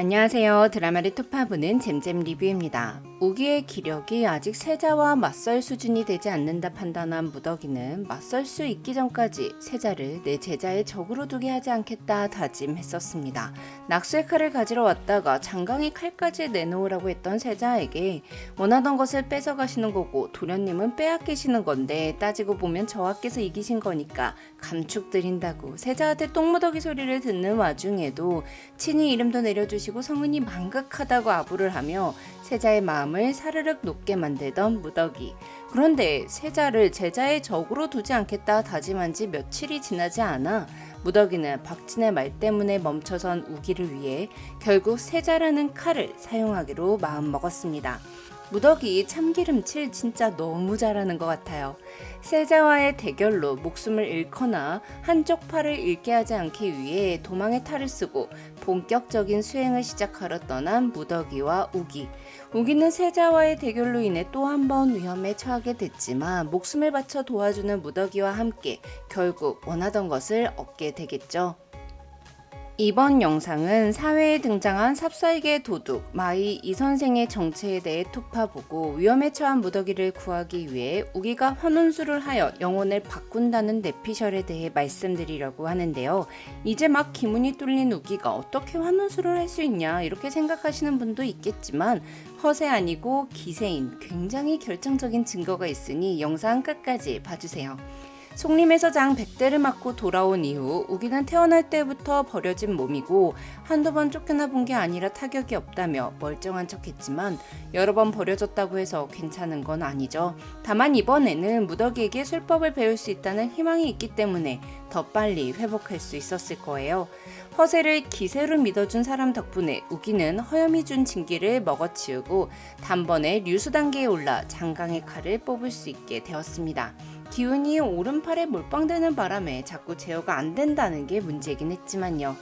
안녕하세요. 드라마를 투파보는 잼잼 리뷰입니다. 우기의 기력이 아직 세자와 맞설 수준이 되지 않는다 판단한 무덕이는 맞설 수 있기 전까지 세자를 내 제자의 적으로 두게 하지 않겠다 다짐했었습니다. 낙수의 칼을 가지러 왔다가 장강의 칼까지 내놓으라고 했던 세자에게 원하던 것을 뺏어가시는 거고 도련님은 빼앗기시는 건데 따지고 보면 저하께서 이기신 거니까 감축드린다고 세자한테 똥무더기 소리를 듣는 와중에도 친히 이름도 내려주시고 성은이 망각하다고 아부를 하며 세자의 마음 을 사르륵 녹게 만들던 무더기. 그런데 세자를 제자의 적으로 두지 않겠다 다짐한 지 며칠이 지나지 않아 무더기는 박진의 말 때문에 멈춰선 우기를 위해 결국 세자라는 칼을 사용하기로 마음먹었습니다. 무더기 참기름칠 진짜 너무 잘하는 것 같아요. 세자와의 대결로 목숨을 잃거나 한쪽 팔을 잃게 하지 않기 위해 도망의 탈을 쓰고 본격적인 수행을 시작하러 떠난 무더기와 우기. 우기는 세자와의 대결로 인해 또 한 번 위험에 처하게 됐지만 목숨을 바쳐 도와주는 무더기와 함께 결국 원하던 것을 얻게 되겠죠. 이번 영상은 사회에 등장한 삽살개 도둑 마이 이 선생의 정체에 대해 투파보고 위험에 처한 무더기를 구하기 위해 우기가 환혼수를 하여 영혼을 바꾼다는 내피셜에 대해 말씀드리려고 하는데요. 이제 막 기문이 뚫린 우기가 어떻게 환혼수를 할 수 있냐 이렇게 생각하시는 분도 있겠지만 허세 아니고 기세인 굉장히 결정적인 증거가 있으니 영상 끝까지 봐주세요. 송림에서 장 100대를 맞고 돌아온 이후 우기는 태어날 때부터 버려진 몸이고 한두 번 쫓겨나 본 게 아니라 타격이 없다며 멀쩡한 척 했지만 여러 번 버려졌다고 해서 괜찮은 건 아니죠. 다만 이번에는 무더기에게 술법을 배울 수 있다는 희망이 있기 때문에 더 빨리 회복할 수 있었을 거예요. 허세를 기세로 믿어준 사람 덕분에 우기는 허염이 준 징기를 먹어치우고 단번에 류수 단계에 올라 장강의 칼을 뽑을 수 있게 되었습니다. 기운이 오른팔에 몰빵되는 바람에 자꾸 제어가 안 된다는 게 문제긴 했지만요.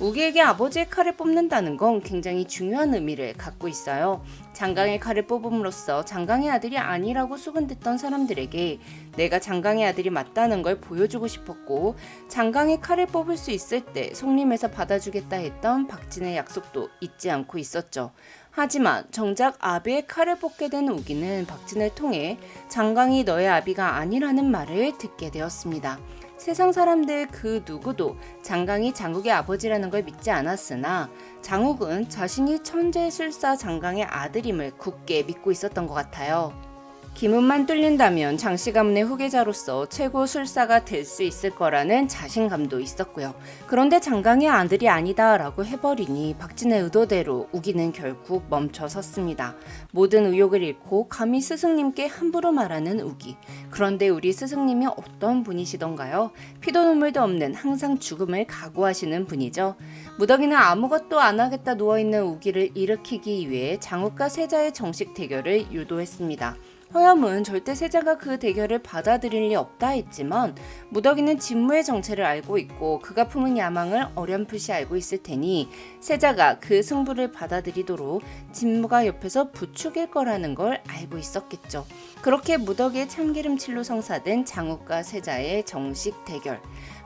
우기에게 아버지의 칼을 뽑는다는 건 굉장히 중요한 의미를 갖고 있어요. 장강의 칼을 뽑음으로써 장강의 아들이 아니라고 수군댔던 사람들에게 내가 장강의 아들이 맞다는 걸 보여주고 싶었고 장강의 칼을 뽑을 수 있을 때 송림에서 받아주겠다 했던 박진의 약속도 잊지 않고 있었죠. 하지만 정작 아비의 칼을 뽑게 된 우기는 박진을 통해 장강이 너의 아비가 아니라는 말을 듣게 되었습니다. 세상 사람들 그 누구도 장강이 장국의 아버지라는 걸 믿지 않았으나 장욱은 자신이 천재술사 장강의 아들임을 굳게 믿고 있었던 것 같아요. 기문만 뚫린다면 장씨 가문의 후계자로서 최고 술사가 될 수 있을 거라는 자신감도 있었고요. 그런데 장강의 아들이 아니다라고 해버리니 박진의 의도대로 우기는 결국 멈춰섰습니다. 모든 의욕을 잃고 감히 스승님께 함부로 말하는 우기. 그런데 우리 스승님이 어떤 분이시던가요? 피도 눈물도 없는 항상 죽음을 각오하시는 분이죠. 무덕이는 아무것도 안 하겠다 누워있는 우기를 일으키기 위해 장욱과 세자의 정식 대결을 유도했습니다. 허염은 절대 세자가 그 대결을 받아들일 리 없다 했지만 무덕이는 진무의 정체를 알고 있고 그가 품은 야망을 어렴풋이 알고 있을 테니 세자가 그 승부를 받아들이도록 진무가 옆에서 부추길 거라는 걸 알고 있었겠죠. 그렇게 무덕의 참기름칠로 성사된 장욱과 세자의 정식 대결.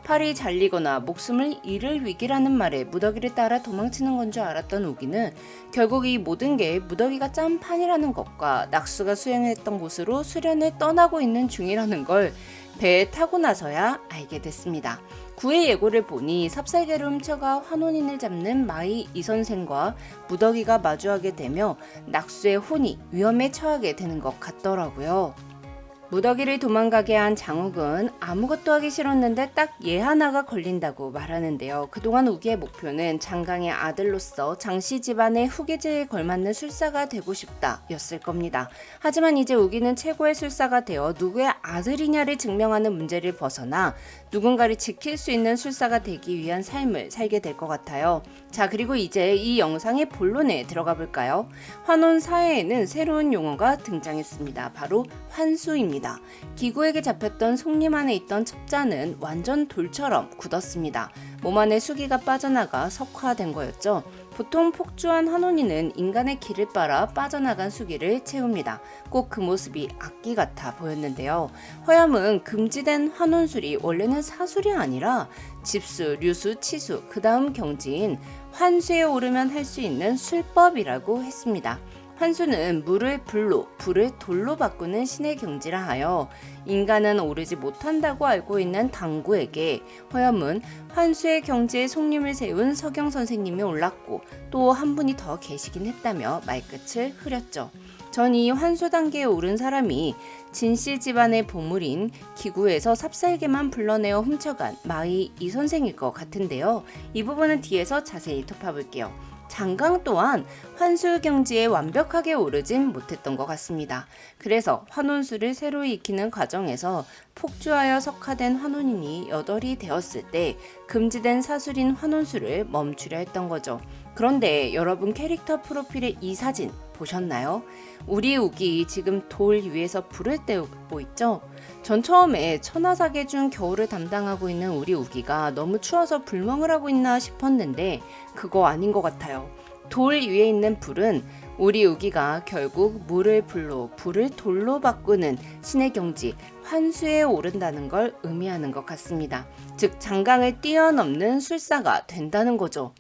팔이 잘리거나 목숨을 잃을 위기라는 말에 무더기를 따라 도망치는 건 줄 알았던 우기는 결국 이 모든 게 무더기가 짠 판이라는 것과 낙수가 수행했던 곳으로 수련을 떠나고 있는 중이라는 걸 배에 타고 나서야 알게 됐습니다. 구의 예고를 보니 삽살개를 훔쳐가 환혼인을 잡는 마이 이 선생과 무더기가 마주하게 되며 낙수의 혼이 위험에 처하게 되는 것 같더라고요. 무더기를 도망가게 한 장욱은 아무것도 하기 싫었는데 딱 얘 하나가 걸린다고 말하는데요. 그동안 우기의 목표는 장강의 아들로서 장씨 집안의 후계자에 걸맞는 술사가 되고 싶다 였을 겁니다. 하지만 이제 우기는 최고의 술사가 되어 누구의 아들이냐를 증명하는 문제를 벗어나 누군가를 지킬 수 있는 술사가 되기 위한 삶을 살게 될 것 같아요. 자, 그리고 이제 이 영상의 본론에 들어가 볼까요? 환혼 사회에는 새로운 용어가 등장했습니다. 바로 환수입니다. 기구에게 잡혔던 송림 안에 있던 첩자는 완전 돌처럼 굳었습니다. 몸 안에 수기가 빠져나가 석화된 거였죠. 보통 폭주한 환혼이는 인간의 기를 빨아 빠져나간 수기를 채웁니다. 꼭 그 모습이 악기 같아 보였는데요. 허염은 금지된 환혼술이 원래는 사술이 아니라 집수, 류수, 치수, 그 다음 경지인 환수에 오르면 할 수 있는 술법이라고 했습니다. 환수는 물을 불로, 불을 돌로 바꾸는 신의 경지라 하여 인간은 오르지 못한다고 알고 있는 당구에게 허염은 환수의 경지에 속림을 세운 서경 선생님이 올랐고 또 한 분이 더 계시긴 했다며 말끝을 흐렸죠. 전 이 환수 단계에 오른 사람이 진씨 집안의 보물인 기구에서 삽살개만 불러내어 훔쳐간 마이 이 선생일 것 같은데요. 이 부분은 뒤에서 자세히 톱어볼게요. 장강 또한 환술 경지에 완벽하게 오르진 못했던 것 같습니다. 그래서 환원수를 새로 익히는 과정에서 폭주하여 석화된 환원인이 여덟이 되었을 때 금지된 사술인 환원수를 멈추려 했던 거죠. 그런데 여러분 캐릭터 프로필의 이 사진 보셨나요? 우리 우기 지금 돌 위에서 불을 떼고 있죠? 전 처음에 천하사계 중 겨울을 담당하고 있는 우리 우기가 너무 추워서 불멍을 하고 있나 싶었는데 그거 아닌 것 같아요. 돌 위에 있는 불은 우리 우기가 결국 물을 불로 불을 돌로 바꾸는 신의 경지 환수에 오른다는 걸 의미하는 것 같습니다. 즉 장강을 뛰어넘는 술사가 된다는 거죠.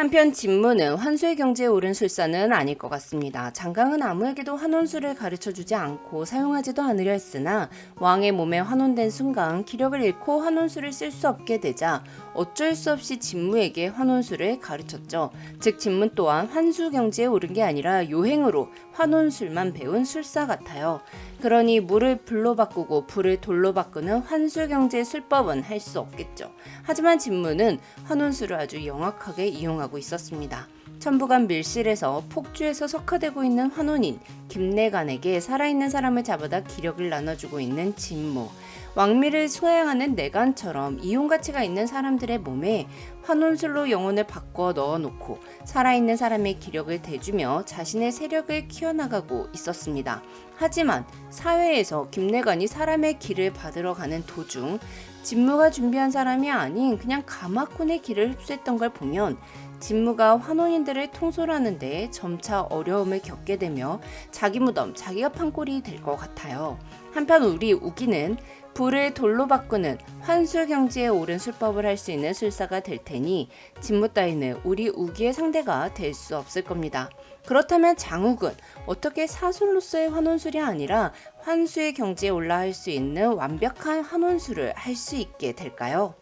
한편 진무는 환수의 경지에 오른 술사는 아닐 것 같습니다. 장강은 아무에게도 환원수를 가르쳐 주지 않고 사용하지도 않으려 했으나 왕의 몸에 환원된 순간 기력을 잃고 환원수를 쓸수 없게 되자 어쩔 수 없이 진무에게 환원수를 가르쳤죠. 즉 진무 또한 환수 경지에 오른 게 아니라 요행으로 환원술만 배운 술사 같아요. 그러니 물을 불로 바꾸고 불을 돌로 바꾸는 경지의 술법은 할 수 없겠죠. 하지만 진무는 환원수를 아주 영악하게 이용하고 있었습니다. 천부간 밀실에서 폭주해서 석화되고 있는 환원인 김내간에게 살아있는 사람을 잡아다 기력을 나눠주고 있는 진무. 왕미를 수행하는 내간처럼 이용 가치가 있는 사람들의 몸에 환원술로 영혼을 바꿔 넣어놓고 살아있는 사람의 기력을 대주며 자신의 세력을 키워나가고 있었습니다. 하지만 사회에서 김내관이 사람의 길을 받으러 가는 도중 진무가 준비한 사람이 아닌 그냥 가마콘의 길을 흡수했던 걸 보면 진무가 환원인들을 통솔하는 데 점차 어려움을 겪게 되며 자기 무덤 자기가 판 꼴이 될 것 같아요. 한편 우리 우기는 불을 돌로 바꾸는 환술 경지에 오른 술법을 할 수 있는 술사가 될 테니 진무 따위는 우리 우기의 상대가 될 수 없을 겁니다. 그렇다면 장욱은 어떻게 사술로서의 환원술이 아니라 환수의 경지에 올라갈 수 있는 완벽한 환원술을 할 수 있게 될까요?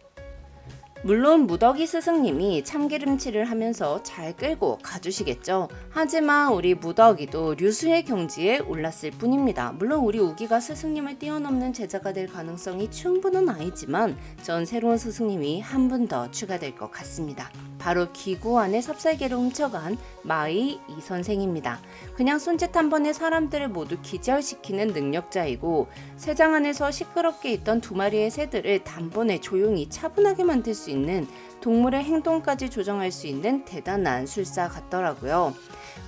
물론 무더기 스승님이 참기름칠을 하면서 잘 끌고 가주시겠죠. 하지만 우리 무더기도 류수의 경지에 올랐을 뿐입니다. 물론 우리 우기가 스승님을 뛰어넘는 제자가 될 가능성이 충분은 아니지만 전 새로운 스승님이 한 분 더 추가될 것 같습니다. 바로 기구 안에 삽살개를 훔쳐간 마이 이 선생입니다. 그냥 손짓 한 번에 사람들을 모두 기절시키는 능력자이고 세장 안에서 시끄럽게 있던 두 마리의 새들을 단번에 조용히 차분하게 만들 수 있는 동물의 행동까지 조정할 수 있는 대단한 술사 같더라고요.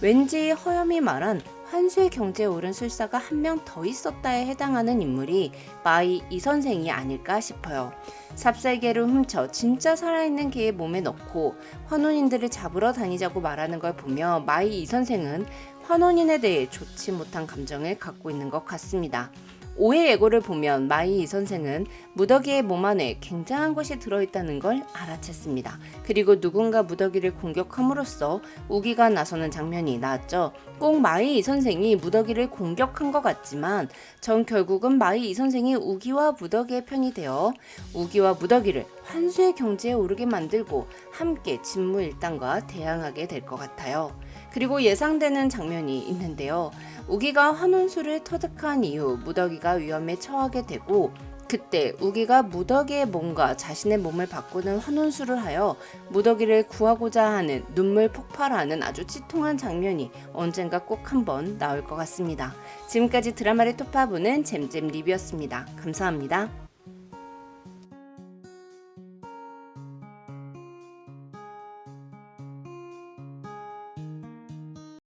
왠지 허염이 말한 환수의 경제에 오른 술사가 한 명 더 있었다에 해당하는 인물이 마이 이 선생이 아닐까 싶어요. 삽살개를 훔쳐 진짜 살아있는 개의 몸에 넣고 환혼인들을 잡으러 다니자고 말하는 걸 보며 마이 이 선생은 환혼인에 대해 좋지 못한 감정을 갖고 있는 것 같습니다. 오해 예고를 보면 마이 이 선생은 무더기의 몸 안에 굉장한 것이 들어있다는 걸 알아챘습니다. 그리고 누군가 무더기를 공격함으로써 우기가 나서는 장면이 나왔죠. 꼭 마이 이 선생이 무더기를 공격한 것 같지만 전 결국은 마이 이 선생이 우기와 무더기의 편이 되어 우기와 무더기를 환수의 경지에 오르게 만들고 함께 진무일당과 대항하게 될 것 같아요. 그리고 예상되는 장면이 있는데요. 우기가 환원수를 터득한 이후 무더기가 위험에 처하게 되고 그때 우기가 무더기의 몸과 자신의 몸을 바꾸는 환원수를 하여 무더기를 구하고자 하는 눈물 폭발하는 아주 찌통한 장면이 언젠가 꼭 한번 나올 것 같습니다. 지금까지 드라마를 토파보는 잼잼 리뷰였습니다. 감사합니다.